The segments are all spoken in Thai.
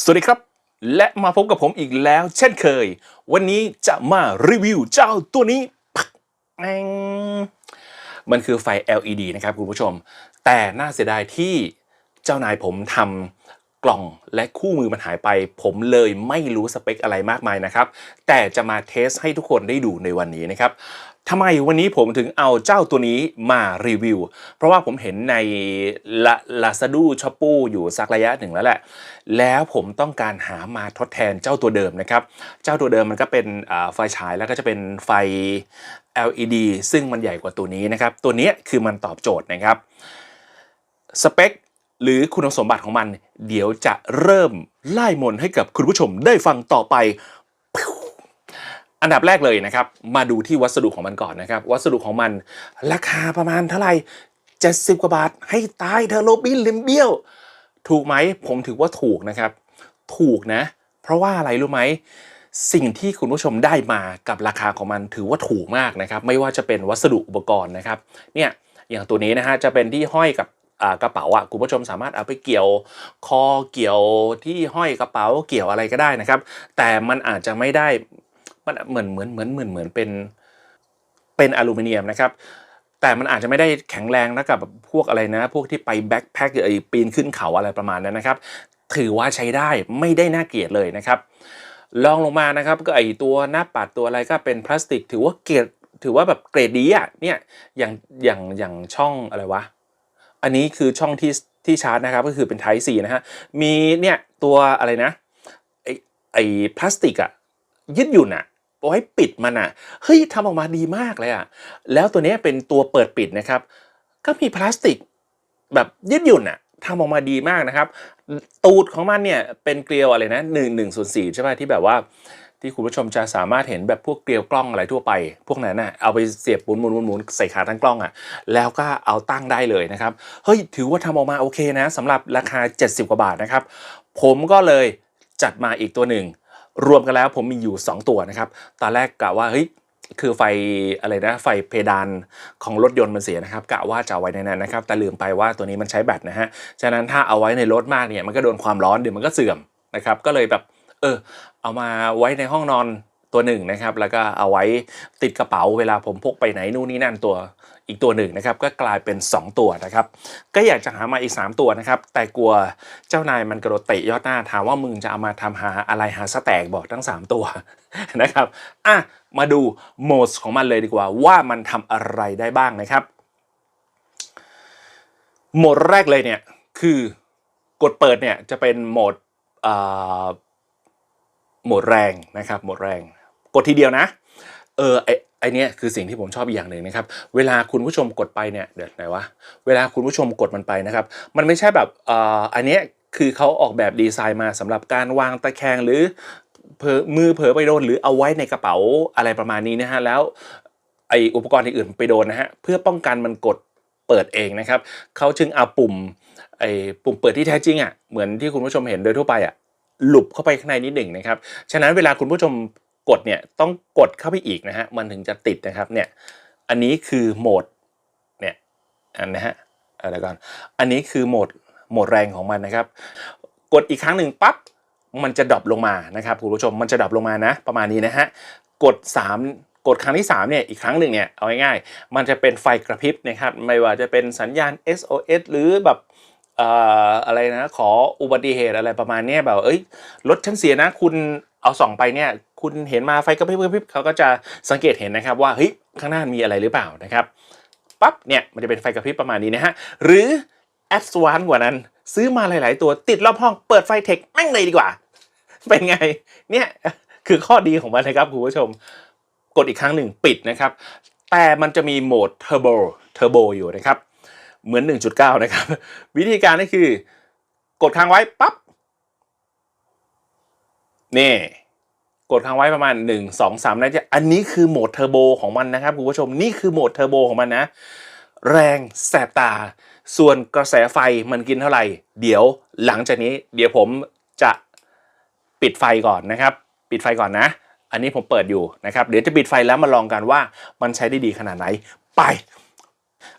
สวัสดีครับ และมาพบกับผมอีกแล้วเช่นเคย วันนี้จะมารีวิวเจ้าตัวนี้ มันคือไฟ LED นะครับคุณผู้ชม แต่น่าเสียดายที่เจ้านายผมทำกล่องและคู่มือมันหายไป ผมเลยไม่รู้สเปคอะไรมากมายนะครับ แต่จะมาเทสให้ทุกคนได้ดูในวันนี้นะครับ ทำไมวันนี้ผมถึงเอาเจ้าตัวนี้มารีวิว เพราะว่าผมเห็นในลาซาดูช็อปปูอยู่สักระยะหนึ่งแล้วแหละ แล้วผมต้องการหามาทดแทนเจ้าตัวเดิมนะครับ เจ้าตัวเดิมมันก็เป็นไฟฉายแล้วก็จะเป็นไฟ LED ซึ่งมันใหญ่กว่าตัวนี้นะครับ ตัวนี้คือมันตอบโจทย์นะครับ สเปคหรือคุณสมบัติของมัน เดี๋ยวจะเริ่มไล่มนให้กับคุณผู้ชมได้ฟังต่อไป อันดับแรกเลยนะครับ มาดูที่วัสดุของมันก่อนนะครับ วัสดุของมันราคาประมาณเท่าไหร่70 กว่าบาท ให้ตายเธอโรบินเลมเบี้ยว ถูกไหมผมถือว่าถูกนะครับ ถูกนะ เพราะว่าอะไรรู้ไหมสิ่งที่คุณผู้ชมได้มากับราคาของมันถือว่าถูกมากนะครับ ไม่ว่าจะเป็นวัสดุอุปกรณ์นะครับ เนี่ยอย่างตัวนี้นะฮะจะเป็นที่ห้อยกับกระเป๋าอะคุณผู้ชมสามารถเอาไปเกี่ยวคอเกี่ยวที่ห้อยกระเป๋าเกี่ยวอะไรก็ได้นะครับ แต่มันอาจจะไม่ได้ มันเหมือนเหมือนเหมือนเหมือนเหมือนเป็นเป็นอลูมิเนียมนะครับ แต่มันอาจจะไม่ได้แข็งแรงนะกับพวกอะไรนะ พวกที่ไปแบ็คแพ็คไอ้ปีนขึ้นเขาอะไรประมาณนั้นนะครับ ถือว่าใช้ได้ไม่ได้น่าเกลียดเลยนะครับลองลงมานะครับก็ไอตัวหน้าปัดตัวอะไรก็เป็นพลาสติก ถือว่าเกรดถือว่าแบบเกรดดีอะเนี่ยอย่างอย่างอย่างช่องอะไรวะอันนี้คือช่องที่ที่ชาร์จนะครับก็คือเป็น Type C นะฮะมีเนี่ยตัวอะไรนะไอไอพลาสติกอะยืดหยุ่นอะ เอาไว้ปิดมันอะเฮ้ยทำออกมาดีมากเลยอะแล้วตัวนี้เป็นตัวเปิดปิดนะครับ ก็มีพลาสติกแบบยืดหยุ่นอะทำออกมาดีมากนะครับ ตูดของมันเนี่ยเป็นเกลียวอะไรนะหนึ่งหนึ่งส่วนสี่ใช่ไหมที่แบบว่าที่คุณผู้ชมจะสามารถเห็นแบบพวกเกลียวกล้องอะไรทั่วไป พวกนั้นน่ะเอาไปเสียบหมุนหมุนหมุนมนใส่ขาตั้งกล้องอะ แล้วก็เอาตั้งได้เลยนะครับ เฮ้ย ถือว่าทำออกมาโอเคนะสำหรับราคา 70 กว่าบาทนะครับ ผมก็เลยจัดมาอีกตัวหนึ่ง รวมกันแล้วผมมีอยู่ 2 ตัวนะครับ ตอนแรกกะว่าเฮ้ยคือไฟอะไรนะไฟเพดานของรถยนต์มันเสียนะครับกะว่าจะเอาไว้ในนั้นนะครับ แต่ลืมไปว่าตัวนี้มันใช้แบตนะฮะฉะนั้นถ้าเอาไว้ในรถมากเนี่ยมันก็โดนความร้อนเดี๋ยวมันก็เสื่อมนะครับ ก็เลยแบบเออเอามาไว้ในห้องนอน ตัวหนึ่งนะครับแล้วก็เอาไว้ติดกระเป๋าเวลาผมพกไปไหนนู่นนี่นั่นตัวอีกตัวหนึ่งนะครับก็กลายเป็น 2 ตัวนะครับก็อยากจะหามาอีก 3 ตัวนะครับแต่กลัวเจ้านายมันกระโดดเตะยอดหน้าถามว่ามึงจะเอามาทำหาอะไรหาสแต็กบอกทั้ง 3 ตัวนะครับอะมาดูโหมดของมันเลยดีกว่า ว่ามันทำอะไรได้บ้างนะครับโหมดแรกเลยเนี่ยคือกดเปิดเนี่ยจะเป็นโหมดโหมดแรงนะครับโหมดแรง กดทีเดียวนะ เออไอไอเนี้ยคือสิ่งที่ผมชอบอีกอย่างหนึ่งนะครับ เวลาคุณผู้ชมกดไปเนี่ยเดี๋ยวไหนวะเวลาคุณผู้ชมกดมันไปนะครับ มันไม่ใช่แบบเอ่ออันเนี้ยคือเขาออกแบบดีไซน์มาสำหรับการวางตะแคงหรือเผลอมือเผลอไปโดนหรือเอาไว้ในกระเป๋าอะไรประมาณนี้นะฮะแล้วไออุปกรณ์อื่นไปโดนนะฮะเพื่อป้องกันมันกดเปิดเองนะครับเขาจึงเอาปุ่มไอปุ่มเปิดที่แท้จริงอะเหมือนที่คุณผู้ชมเห็นโดยทั่วไปอะหลุบเข้าไปข้างในนิดหนึ่งนะครับ ฉะนั้นเวลาคุณผู้ชม กดเนี่ยต้องกดเข้าไปอีกนะฮะมันถึงจะติดนะครับเนี่ยอันนี้คือโหมดเนี่ยอันนะฮะอะไรก่อนอันนี้คือโหมดโหมดแรงของมันนะครับ กดอีกครั้งหนึ่งปั๊บมันจะดรอปลงมานะครับคุณผู้ชมมันจะดรอปลงมานะ ประมาณนี้นะฮะกด 3กดครั้งที่3เนี่ยอีกครั้งหนึ่งเนี่ยเอาง่ายๆมันจะเป็นไฟกระพริบนะครับไม่ว่าจะเป็นสัญญาณ SOS หรือแบบออะไรนะขออุบัติเหตุอะไรประมาณนี้แบบเอ้ยรถฉันเสียนะคุณ เอาส่องไปเนี่ยคุณเห็นมาไฟกระพริบกระพริบเขาก็จะสังเกตเห็นนะครับว่าเฮ้ยข้างหน้ามีอะไรหรือเปล่านะครับปั๊บเนี่ยมันจะเป็นไฟกระพริบประมาณนี้นะฮะหรือแอดวานกว่านั้น ซื้อมาหลาย ๆ ตัวติดรอบห้องเปิดไฟเทคแม่งเลยดีกว่า เป็นไงเนี่ยคือข้อดีของมันนะครับคุณผู้ชมกดอีกครั้งหนึ่งปิดนะครับ แต่มันจะมีโหมดเทอร์โบเทอร์โบอยู่นะครับ เหมือน 1.9 นะครับ วิธีการก็คือ กดค้างไว้ปั๊บ นี่กดค้างไว้ประมาณ 1 2 3นาทีอันนี้คือโหมดเทอร์โบของมันนะครับคุณผู้ชมนี่คือโหมดเทอร์โบของมันนะ แรงแสบตา ส่วนกระแสไฟมันกินเท่าไหร่ เดี๋ยวหลังจากนี้เดี๋ยวผมจะปิดไฟก่อนนะครับ ปิดไฟก่อนนะ อันนี้ผมเปิดอยู่นะครับ เดี๋ยวจะปิดไฟแล้วมาลองกันว่ามันใช้ได้ดีขนาดไหนไป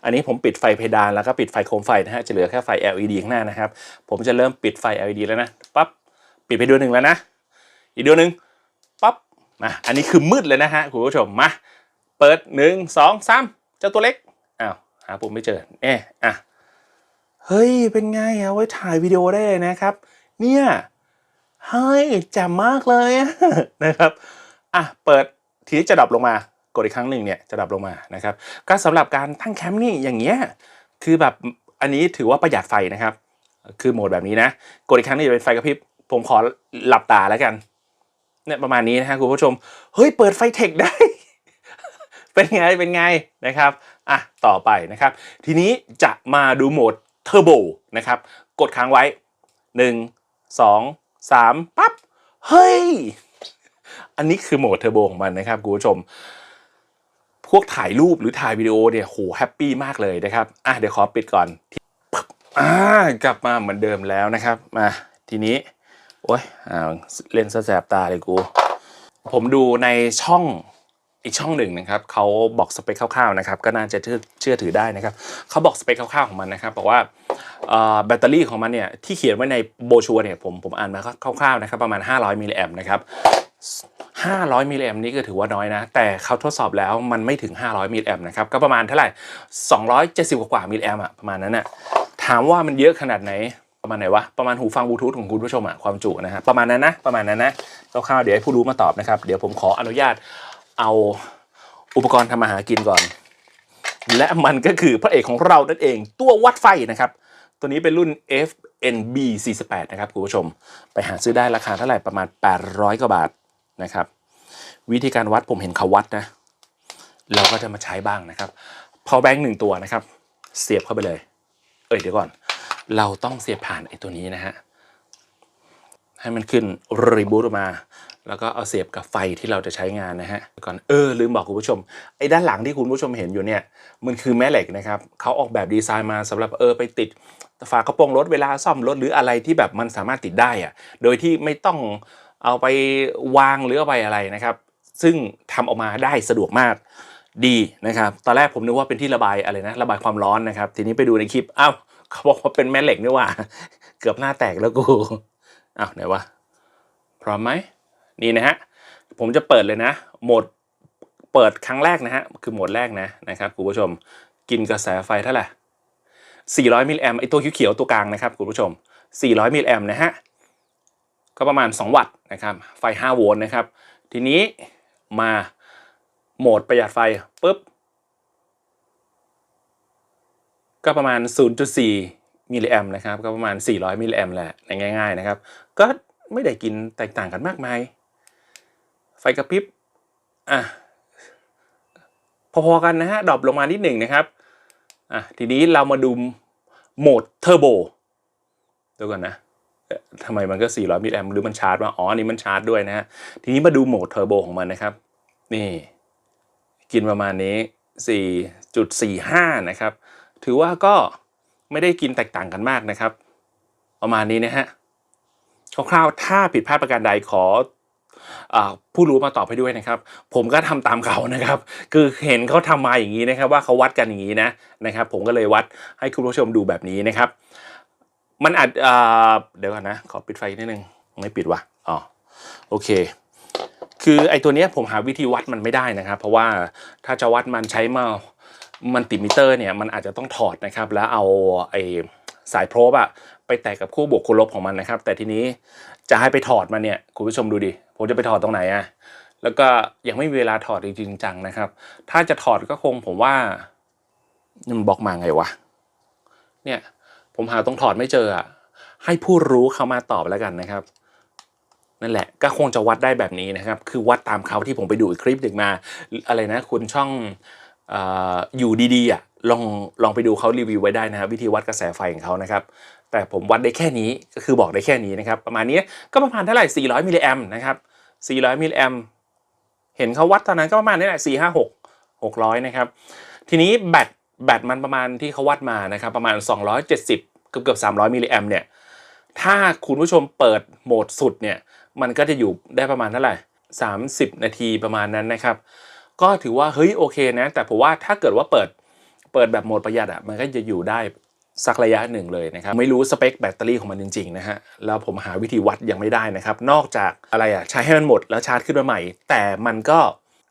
อันนี้ผมปิดไฟเพดานแล้วก็ปิดไฟโคมไฟนะฮะจะเหลือแค่ไฟ LED ข้างหน้านะครับ ผมจะเริ่มปิดไฟ LED แล้วนะปั๊บปิดไปดวงหนึ่งแล้วนะ อีกดวงหนึ่งปั๊บมาอันนี้คือมืดเลยนะฮะคุณผู้ชมมาเปิดหนึ่งสองสามเจ้าตัวเล็กอ้าวหาปุ่มไม่เจอเอ๊ะอะเฮ้ยเป็นไงอะไว้ถ่ายวิดีโอได้เลยนะครับ เนี่ยเฮ้ยแจ่มมากเลยนะครับอะเปิดทีนี้จะดับลงมากดอีกครั้งหนึ่งเนี่ยจะดับลงมานะครับก็สำหรับการตั้งแคมป์นี่อย่างเงี้ยคือแบบอันนี้ถือว่าประหยัดไฟนะครับ คือโหมดแบบนี้นะ กดอีกครั้งหนึงจะเป็นไฟกระพริบผมขอหลับตาแล้วกัน เนี่ยประมาณนี้นะฮะคุณผู้ชม เฮ้ย เปิดไฟเทคได้ เป็นไง เป็นไงนะครับ อะ ต่อไปนะครับ ทีนี้จะมาดูโหมดเทอร์โบนะครับ กดค้างไว้ 1 2 3ปั๊บ เฮ้ย อันนี้คือโหมดเทอร์โบของมันนะครับคุณผู้ชม พวกถ่ายรูปหรือถ่ายวิดีโอเนี่ยโหแฮปปี้มากเลยนะครับ อะ เดี๋ยวขอปิดก่อนอ่ากลับมาเหมือนเดิมแล้วนะครับ มาทีนี้ โอ้ยอเล่นซะแสบตาเลยกู ผมดูในช่องอีกช่องหนึ่งนะครับเขาบอกสเปคคร่าวๆนะครับก็น่าจะเชื่อถือได้นะครับเขาบอกสเปคคร่าวๆของมันนะครับบอกว่าแบตเตอรี่ของมันเนี่ยที่เขียนไว้ในโบชัวเนี่ยผมผมอ่านมาคร่าวๆนะครับประมาณ 500มิลลิแอมป์นะครับ500มิลลิแอมป์นี่ก็ถือว่าน้อยนะ แต่เขาทดสอบแล้วมันไม่ถึง 500มิลลิแอมป์นะครับก็ประมาณเท่าไหร่ 270 กว่ามิลลิแอมป์อะประมาณนั้นอะถามว่ามันเยอะขนาดไหน ประมาณไหนวะ ประมาณหูฟังบลูทูธของคุณผู้ชมอะความจุนะฮะประมาณนั้นนะประมาณนั้นนะคร่าวๆเดี๋ยวให้ผู้รู้มาตอบนะครับ เดี๋ยวผมขออนุญาตเอาอุปกรณ์ทำมาหากินก่อน และมันก็คือพระเอกของเรานั่นเองตัววัดไฟนะครับ ตัวนี้เป็นรุ่น FNB 48นะครับคุณผู้ชม ไปหาซื้อได้ราคาเท่าไหร่ประมาณ 800 กว่าบาทนะครับ วิธีการวัดผมเห็นเขาวัดนะ เราก็จะมาใช้บ้างนะครับพอแบงค์หนึ่งตัวนะครับ เสียบเข้าไปเลย เอ้ยเดี๋ยวก่อน เราต้องเสียบผ่านไอ้ตัวนี้นะฮะให้มันขึ้นรีบูตออกมา แล้วก็เอาเสียบกับไฟที่เราจะใช้งานนะฮะก่อนเออลืมบอกคุณผู้ชมไอ้ด้านหลังที่คุณผู้ชมเห็นอยู่เนี่ยมันคือแม่เหล็กนะครับเขาออกแบบดีไซน์มาสำหรับเออไปติดฝากระโปรงรถเวลาซ่อมรถหรืออะไรที่แบบมันสามารถติดได้อะโดยที่ไม่ต้องเอาไปวางหรือเอาไปอะไรนะครับ ซึ่งทำออกมาได้สะดวกมากดีนะครับ ตอนแรกผมนึกว่าเป็นที่ระบายอะไรนะ ระบายความร้อนนะครับ ทีนี้ไปดูในคลิป อ้าว เขาบอกว่าเป็นแม่เหล็กนี่หว่า เกือบหน้าแตกแล้วกูอ้าวไหนวะพร้อมไหมนี่นะฮะผมจะเปิดเลยนะ โหมดเปิดครั้งแรกนะฮะคือโหมดแรกนะนะครับคุณผู้ชมกินกระแสไฟเท่าไหร่400 มิลลิแอมไอตัวเขียวๆตัวกลางนะครับคุณผู้ชม 400 มิลลิแอมนะฮะก็ประมาณ 2 วัตต์นะครับไฟ 5 โวลต์นะครับ ทีนี้มาโหมดประหยัดไฟปุ๊บ ก็ประมาณ 0.4 มิลลิแอมนะครับ ก็ประมาณ 400 มิลลิแอมแหละง่าย ๆ นะครับ ก็ไม่ได้กินแตกต่างกันมากมาย ไฟกระพริบ อะ พอๆกันนะฮะ ดรอปลงมานิดหนึ่งนะครับ อะ ทีนี้เรามาดูโหมดเทอร์โบดี๋ยวก่อนนะทำไมมันก็ 400 มิลลิแอมหรือมันชาร์จมาอ๋อนนี้มันชาร์จด้วยนะฮะ ทีนี้มาดูโหมดเทอร์โบของมันนะครับ นี่ กินประมาณนี้ 4.45 นะครับ ถือว่าก็ไม่ได้กินแตกต่างกันมากนะครับ ประมาณนี้นะฮะคร่าวๆถ้าผิดพลาดประการใดขอผู้รู้มาตอบให้ด้วยนะครับ ผมก็ทำตามเขานะครับ คือเห็นเขาทำมาอย่างนี้นะครับ ว่าเขาวัดกันอย่างนี้นะนะครับ ผมก็เลยวัดให้คุณผู้ชมดูแบบนี้นะครับ มันอาจเดี๋ยวก่อนนะ ขอปิดไฟนิดนึงไม่ปิดว่ะอ๋อโอเค คือไอ้ตัวเนี้ยผมหาวิธีวัดมันไม่ได้นะครับ เพราะว่าถ้าจะวัดมันใช้มา มันติมิเตอร์เนี่ยมันอาจจะต้องถอดนะครับ แล้วเอาไอ้สายโพรบอะไปแตะกับคู่บวกคู่ลบของมันนะครับ แต่ทีนี้จะให้ไปถอดมันเนี่ยคุณผู้ชมดูดิผมจะไปถอดตรงไหนอะแล้วก็ยังไม่มีเวลาถอดจริงจังนะครับ ถ้าจะถอดก็คงผมว่านี่มันบล็อกมาไงวะเนี่ยผมหาตรงถอดไม่เจออะให้ผู้รู้เขามาตอบแล้วกันนะครับนั่นแหละก็คงจะวัดได้แบบนี้นะครับ คือวัดตามเขาที่ผมไปดูอีกคลิปหนึ่งมา อะไรนะ คุณช่อง อยู่ดีๆอะลองลองไปดูเขารีวิวไว้ได้นะครับวิธีวัดกระแสไฟของเขานะครับแต่ผมวัดได้แค่นี้ก็คือบอกได้แค่นี้นะครับประมาณนี้ก็ประมาณเท่าไหร่ 400มิลลิแอมนะครับ400มิลลิแอมเห็นเขาวัดตอนนั้นก็ประมาณนี้แหละ4 5 6 600นะครับทีนี้แบตแบตมันประมาณที่เขาวัดมานะครับประมาณ 270 เกือบเกือบ300มิลลิแอมเนี่ยถ้าคุณผู้ชมเปิดโหมดสุดเนี่ยมันก็จะอยู่ได้ประมาณเท่าไหร่ 30 นาทีประมาณนั้นนะครับ ก็ถือว่าเฮ้ยโอเคนะ แต่ผมว่าถ้าเกิดว่าเปิดเปิดแบบโหมดประหยัดอะมันก็จะอยู่ได้สักระยะหนึ่งเลยนะครับไม่รู้สเปคแบตเตอรี่ของมันจริงๆนะฮะแล้วผมหาวิธีวัดยังไม่ได้นะครับนอกจากอะไรอะใช้ให้มันหมดแล้วชาร์จขึ้นมาใหม่ แต่มันก็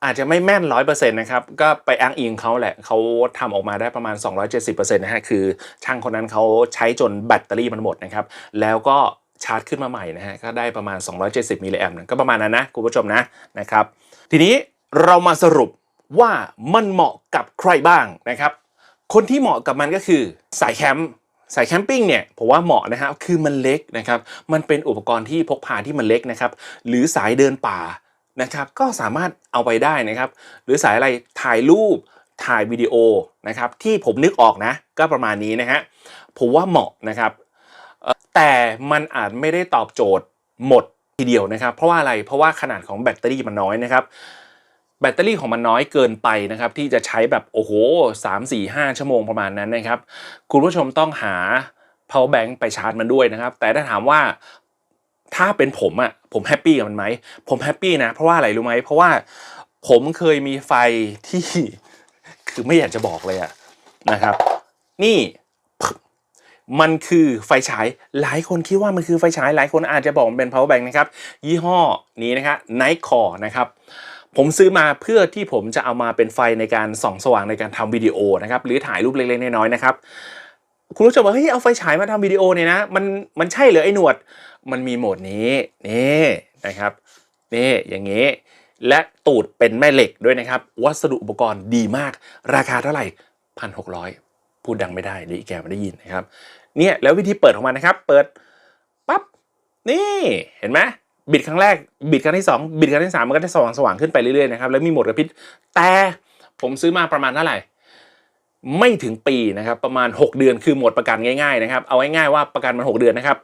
อาจจะไม่แม่น100%นะครับ ก็ไปอ้างอิงเขาแหละ เขาทำออกมาได้ประมาณ 270%นะฮะ คือช่างคนนั้นเขาใช้จนแบตเตอรี่มันหมดนะครับ แล้วก็ชาร์จขึ้นมาใหม่นะฮะ ก็ได้ประมาณ 270มิลลิแอมป์ก็ประมาณนั้นนะ คุณผู้ชมนะนะครับ ทีนี้ เรามาสรุปว่ามันเหมาะกับใครบ้างนะครับ คนที่เหมาะกับมันก็คือสายแคมป์สายแคมปิ้งเนี่ยผมว่าเหมาะนะครับคือมันเล็กนะครับ มันเป็นอุปกรณ์ที่พกพาที่มันเล็กนะครับ หรือสายเดินป่านะครับ ก็สามารถเอาไปได้นะครับ หรือสายอะไรถ่ายรูปถ่ายวิดีโอนะครับ ที่ผมนึกออกนะ ก็ประมาณนี้นะฮะผมว่าเหมาะนะครับ แต่มันอาจไม่ได้ตอบโจทย์หมดทีเดียวนะครับ เพราะว่าอะไรเพราะว่าขนาดของแบตเตอรี่มันน้อยนะครับ แบตเตอรี่ของมันน้อยเกินไปนะครับ ที่จะใช้แบบโอ้โห3 4 5 ชั่วโมงประมาณนั้นนะครับ คุณผู้ชมต้องหา power bank ไปชาร์จมันด้วยนะครับ แต่ถ้าถามว่าถ้าเป็นผมอะผมแฮปปี้กับมันไหม ผมแฮปปี้นะ เพราะว่าอะไรรู้ไหม เพราะว่าผมเคยมีไฟที่ คือไม่อยากจะบอกเลยอะนะครับ นี่มันคือไฟฉายหลายคนคิดว่ามันคือไฟฉายหลายคนอาจจะบอกมันเป็น power bank นะครับ ยี่ห้อนี้นะครับ Nightcore นะครับ ผมซื้อมาเพื่อที่ผมจะเอามาเป็นไฟในการส่องสว่างในการทำวิดีโอนะครับหรือถ่ายรูปเล็กๆน้อยๆนะครับคุณผู้ชมว่าเฮ้ยเอาไฟฉายมาทำวิดีโอเนี่ยนะมันมันใช่เหรอไอ้หนวด มันมีโหมดนี้นี่นะครับนี่อย่างนี้ และตูดเป็นแม่เหล็กด้วยนะครับ วัสดุอุปกรณ์ดีมาก ราคาเท่าไหร่พันหกร้อยพูดดังไม่ได้ดิแกไม่ได้ยินนะครับเนี่ยแล้ววิธีเปิดของมันนะครับ เปิดปั๊บนี่เห็นไหม บิดครั้งแรกบิดครั้งที่สองบิดครั้งที่สามมันก็จะสว่างสว่างขึ้นไปเรื่อยๆนะครับแล้วมีหมดกระพริบแต่ผมซื้อมาประมาณเท่าไหร่ ไม่ถึงปีนะครับ ประมาณ 6 เดือนคือหมดประกันง่ายๆนะครับเอาง่ายๆว่าประกันมัน 6 เดือนนะครับ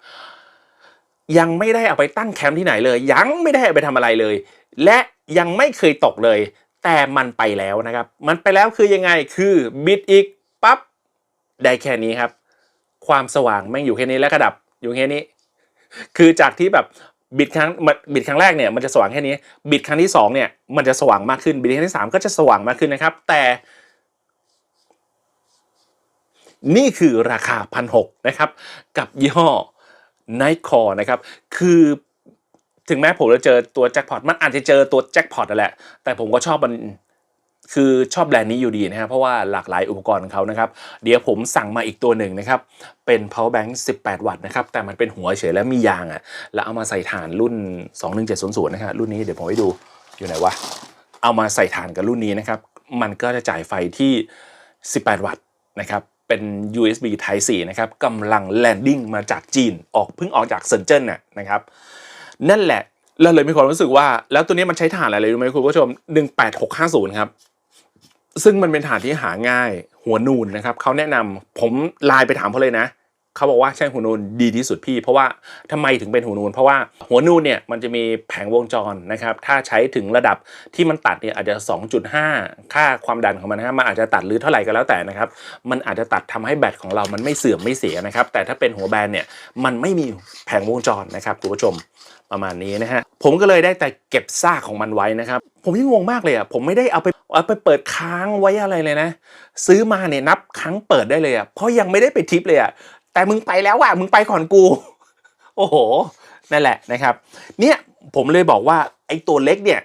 ยังไม่ได้เอาไปตั้งแคมป์ที่ไหนเลย ยังไม่ได้เอาไปทำอะไรเลย และยังไม่เคยตกเลย แต่มันไปแล้วนะครับ มันไปแล้วคือยังไงคือบิดอีกปั๊บได้แค่นี้ครับ ความสว่างแม่งอยู่แค่นี้แล้วกระดับอยู่แค่นี้ คือจากที่แบบ บิดครั้งบิดครั้งแรกเนี่ยมันจะสว่างแค่นี้ บิดครั้งที่สองเนี่ยมันจะสว่างมากขึ้น บิดครั้งที่สามก็จะสว่างมากขึ้นนะครับ แต่ นี่คือราคาพันหนะครับ กับยี่ห้อ n i ท์คอนะครับ คือถึงแม้ผมจะเจอตัวแจ็คพอตมันอาจจะเจอตัวแจ็คพอตนั่นแหละ แต่ผมก็ชอบมัน คือชอบแบรนด์นี้อยู่ดีนะครับเพราะว่าหลากหลายอุปกรณ์ของเขานะครับ เดี๋ยวผมสั่งมาอีกตัวหนึ่งนะครับ เป็น power bank 18 วัตต์นะครับ แต่มันเป็นหัวเฉยแล้วมียางอะ่ะ แล้วเอามาใส่ถ่านรุ่น 21700นะครับรุ่นนี้เดี๋ยวผมให้ดูอยู่ไหนวะเอามาใส่ถ่านกับรุ่นนี้นะครับ มันก็จะจ่ายไฟที่ 18 วัตต์นะครับเป็น USB Type C นะครับกำลังแลนดิ้งมาจากจีนออกเพิ่งออกจากเซินเจิ้นน่ะนะครับนั่นแหละเราเลยมีความรู้สึกว่า แล้วตัวนี้มันใช้ถ่านอะไรรู้ไหมคุณผู้ชม 18650 ครับ ซึ่งมันเป็นฐานที่หาง่ายหัวนูนนะครับเขาแนะนำผมไลน์ไปถามเขาเลยนะเขาบอกว่าใช่หัวนูนดีที่สุดพี่ เพราะว่าทำไมถึงเป็นหัวนูนเพราะว่าหัวนูนเนี่ยมันจะมีแผงวงจรนะครับ ถ้าใช้ถึงระดับที่มันตัดเนี่ยอาจจะ 2.5 ค่าความดันของมันนะครับมันอาจจะตัดหรือเท่าไหร่ก็แล้วแต่นะครับ มันอาจจะตัดทำให้แบตของเรามันไม่เสื่อมไม่เสียนะครับ แต่ถ้าเป็นหัวแบนเนี่ยมันไม่มีแผงวงจรนะครับคุณผู้ชมประมาณนี้นะฮะผมก็เลยได้แต่เก็บซากของมันไว้นะครับ ผมยังงงมากเลยอะผมไม่ได้เอาไป เอาไปเปิดค้างไว้อะไรเลยนะ ซื้อมาเนี่ยนับครั้งเปิดได้เลยอะเพราะยังไม่ได้ไปทริปเลยอะแต่มึงไปแล้วอะมึงไปก่อนกู โอ้โห นั่นแหละนะครับ เนี่ยผมเลยบอกว่าไอ้ตัวเล็กเนี่ย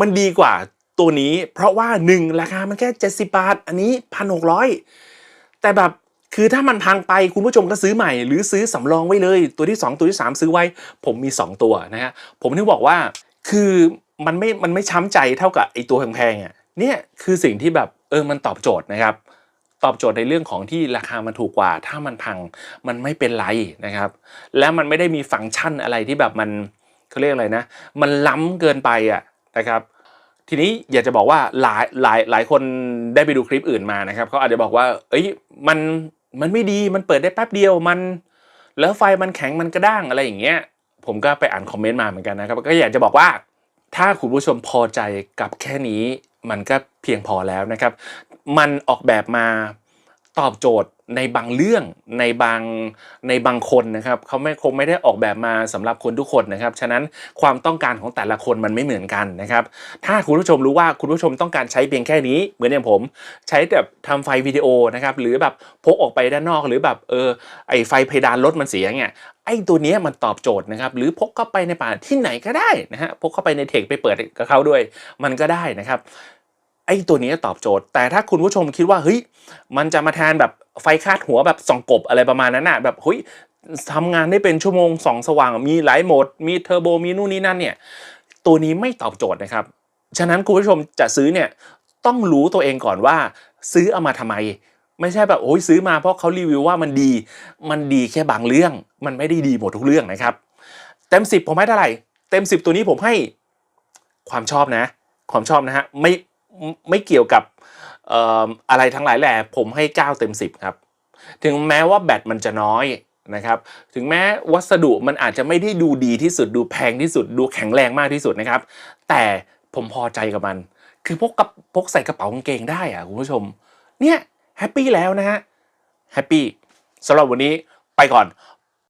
มันดีกว่าตัวนี้ เพราะว่าหนึ่งราคามันแค่ 70 บาท อันนี้พันหกร้อยแต่แบบคือถ้ามันพังไปคุณผู้ชมก็ซื้อใหม่ หรือซื้อสำรองไว้เลย ตัวที่ 2 ตัวที่ 3 ซื้อไว้ ผมมี 2 ตัวนะฮะผมถึงบอกว่าคือมันไม่มันไม่ช้ำใจเท่ากับไอตัวแพงๆอะ เนี่ยคือสิ่งที่แบบเออมันตอบโจทย์นะครับ ตอบโจทย์ในเรื่องของที่ราคามันถูกกว่า ถ้ามันพังมันไม่เป็นไรนะครับ และมันไม่ได้มีฟังก์ชันอะไรที่แบบมันเขาเรียกอะไรนะ มันล้ำเกินไปอะนะครับทีนี้อยากจะบอกว่าหลายหลายหลายคนได้ไปดูคลิปอื่นมานะครับเขาอาจจะบอกว่า เอ้ยมันมันไม่ดีมันเปิดได้แป๊บเดียวมัน แล้วไฟมันแข็งมันกระด้างอะไรอย่างเงี้ย ผมก็ไปอ่านคอมเมนต์มาเหมือนกันนะครับ ก็อยากจะบอกว่า ถ้าคุณผู้ชมพอใจกับแค่นี้ มันก็เพียงพอแล้วนะครับ มันออกแบบมา ตอบโจทย์ในบางเรื่องในบางในบางคนนะครับเขาไม่คงไม่ได้ออกแบบมาสำหรับคนทุกคนนะครับ ฉะนั้นความต้องการของแต่ละคนมันไม่เหมือนกันนะครับ ถ้าคุณผู้ชมรู้ว่าคุณผู้ชมต้องการใช้เพียงแค่นี้เหมือนอย่างผม ใช้แบบทำไฟวิดีโอนะครับหรือแบบพกออกไปด้านนอกหรือแบบเออไอไฟเพดานรถมันเสียเนี่ยไอตัวนี้มันตอบโจทย์นะครับหรือพกเข้าไปในป่าที่ไหนก็ได้นะฮะพกเข้าไปในเทคไปเปิดกับเขาด้วย มันก็ได้นะครับ ไอ้ตัวนี้ตอบโจทย์ แต่ถ้าคุณผู้ชมคิดว่าเฮ้ยมันจะมาแทนแบบไฟคาดหัวแบบส่องกบอะไรประมาณนั้นน่ะแบบเฮ้ยทำงานได้เป็นชั่วโมงสองสว่างมีหลายโหมด มีเทอร์โบมีนู่นนี่นั่นเนี่ยตัวนี้ไม่ตอบโจทย์นะครับ ฉะนั้นคุณผู้ชมจะซื้อเนี่ยต้องรู้ตัวเองก่อนว่า ซื้อเอามาทำไม ไม่ใช่แบบโอ้ยซื้อมาเพราะเขารีวิวว่ามันดี มันดีแค่บางเรื่อง มันไม่ได้ดีหมดทุกเรื่องนะครับ เต็มสิบผมให้เท่าไหร่ เต็มสิบตัวนี้ผมให้ความชอบนะ ความชอบนะฮะไม่ ไม่เกี่ยวกับเอ่ออะไรทั้งหลายแหล่ผมให้ 9 เต็ม 10 ครับ ถึงแม้ว่าแบตมันจะน้อยนะครับ ถึงแม้วัสดุมันอาจจะไม่ได้ดูดีที่สุดดูแพงที่สุดดูแข็งแรงมากที่สุดนะครับ แต่ผมพอใจกับมัน คือพกกับพกใส่กระเป๋ากางเกงได้อะคุณผู้ชม เนี่ยแฮปปี้แล้วนะฮะแฮปปี้สำหรับวันนี้ไปก่อน